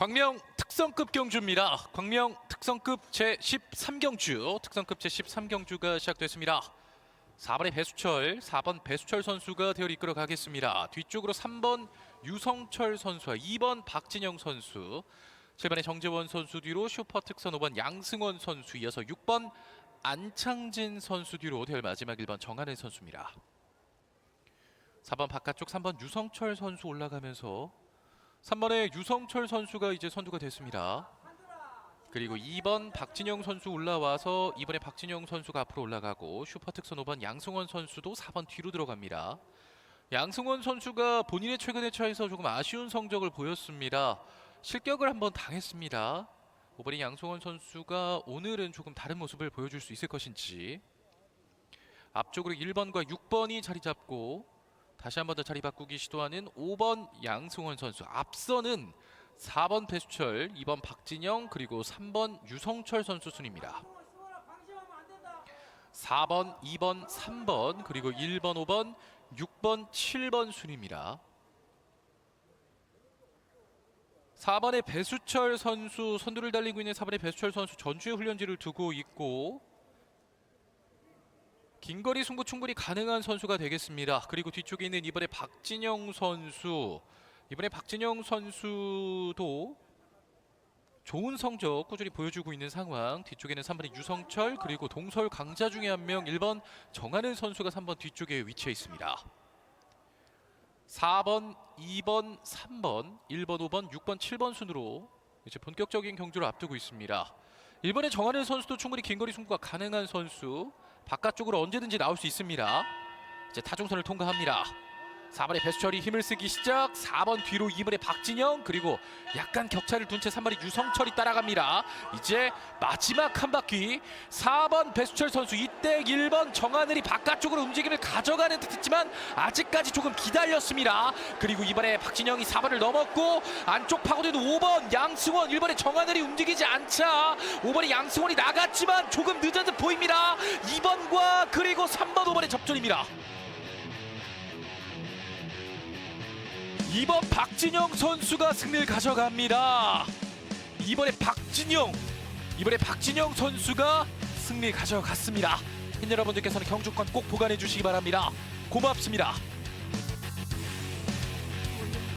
광명 특성급 경주입니다. 광명 특성급 제 13경주, 특성급 제 13경주가 시작됐습니다. 4번의 배수철, 4번 배수철 선수가 대열 이끌어 가겠습니다. 뒤쪽으로 3번 유성철 선수와 2번 박진영 선수, 7번의 정재원 선수 뒤로 슈퍼 특선 5번 양승원 선수 이어서 6번 안창진 선수 뒤로 대열 마지막 1번 정한일 선수입니다. 4번 바깥쪽 3번 유성철 선수 올라가면서 3번에 유성철 선수가 이제 선두가 됐습니다. 그리고 2번 박진영 선수 올라와서 이번에 박진영 선수가 앞으로 올라가고 슈퍼 특선 5번 양승원 선수도 4번 뒤로 들어갑니다. 양승원 선수가 본인의 최근의 차에서 조금 아쉬운 성적을 보였습니다. 실격을 한번 당했습니다. 5번인 양승원 선수가 오늘은 조금 다른 모습을 보여줄 수 있을 것인지 앞쪽으로 1번과 6번이 자리 잡고 다시 한 번 더 자리 바꾸기 시도하는 5번 양승원 선수 앞서는 4번 배수철, 2번 박진영 그리고 3번 유성철 선수 순입니다. 4번, 2번, 3번 그리고 1번, 5번, 6번, 7번 순입니다. 4번의 배수철 선수 선두를 달리고 있는 4번의 배수철 선수 전주의 훈련지를 두고 있고 긴거리 승부 충분히 가능한 선수가 되겠습니다. 그리고 뒤쪽에 있는 이번에 박진영 선수 이번에 박진영 선수도 좋은 성적 꾸준히 보여주고 있는 상황. 뒤쪽에는 3번의 유성철 그리고 동설 강자 중에 한 명 1번 정하는 선수가 3번 뒤쪽에 위치해 있습니다. 4번, 2번, 3번, 1번, 5번, 6번, 7번 순으로 이제 본격적인 경주를 앞두고 있습니다. 일본의 정하는 선수도 충분히 긴거리 승부가 가능한 선수. 바깥쪽으로 언제든지 나올 수 있습니다. 이제 타종선을 통과합니다. 4번의 배수철이 힘을 쓰기 시작. 4번 뒤로 2번의 박진영 그리고 약간 격차를 둔 채 3번의 유성철이 따라갑니다. 이제 마지막 한 바퀴. 4번 배수철 선수 이때 1번 정하늘이 바깥쪽으로 움직임을 가져가는 듯 했지만 아직까지 조금 기다렸습니다. 그리고 이번에 박진영이 4번을 넘었고 안쪽 파고드는 5번 양승원 1번의 정하늘이 움직이지 않자 5번의 양승원이 나갔지만 조금 늦은 듯 보입니다. 2번과 그리고 3번 5번의 접전입니다 2번 박진영 선수가 승리를 가져갑니다. 이번에 박진영, 이번에 박진영 선수가 승리 가져갔습니다. 팬 여러분들께서는 경주권 꼭 보관해 주시기 바랍니다. 고맙습니다.